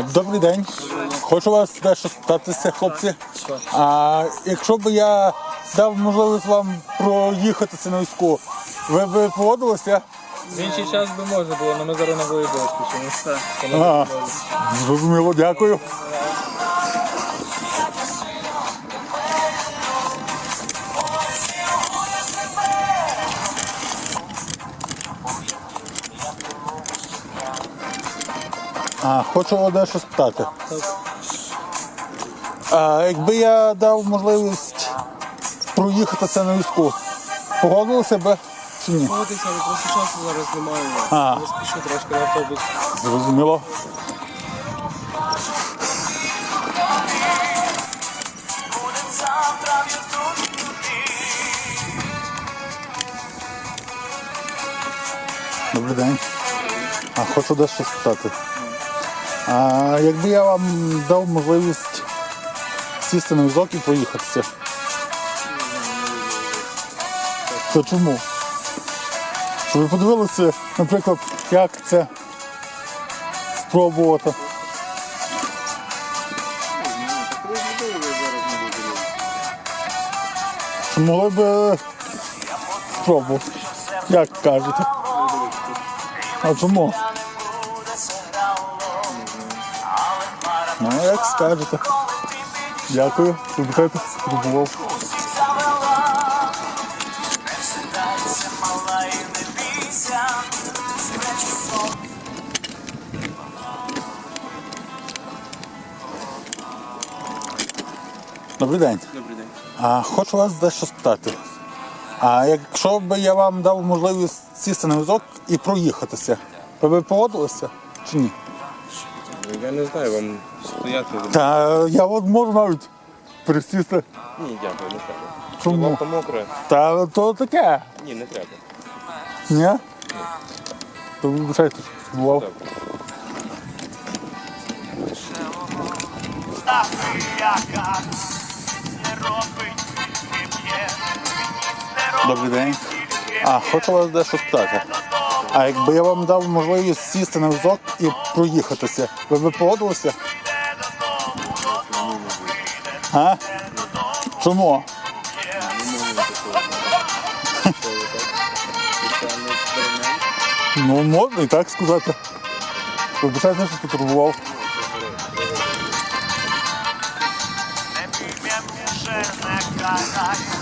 А, добрий день. Хочу вас дещо спитатися, хлопці. А якщо б я дав можливість вам проїхатися на війську, ви б погодилися? В інший час би можна було, але ми зараз на. А, зрозуміло, дякую. А, хочу дещо спитати. А, якби я дав можливість проїхатися на війську, погодилися б чи ні? Погодиться, але просто часу зараз немає. А. Я спішу трошки на автобус. Зрозуміло. Добрий день. А хочу дещо спитати. А якби я вам дав можливість сісти на візок і проїхатися? То чому? Щоб ви подивилися, наприклад, як це спробувати. Чи могли б спробувати? Як кажете? А чому? Ну, як скажете. Дякую, вибачайте, спробував. Добрий день. Добрий день. А хочу вас дещо спитати. А якщо б я вам дав можливість сісти на візок і проїхатися, ви б погодилися чи ні? Я не знаю, вам стояти. Та я от можу навіть присісти. Ні, дякую, не треба. Чому? Лапа мокра. Та то таке. Ні, не треба. Ні? То вибачайте, бував. Добрий день. А, хочу вас дещо спитати. А якби я вам дав можливість сісти на візок і проїхатися, ви б погодилися? А? Чому? Ну, можна і так сказати. Вибачайте, що потурбував. Не пім'я вже не карай.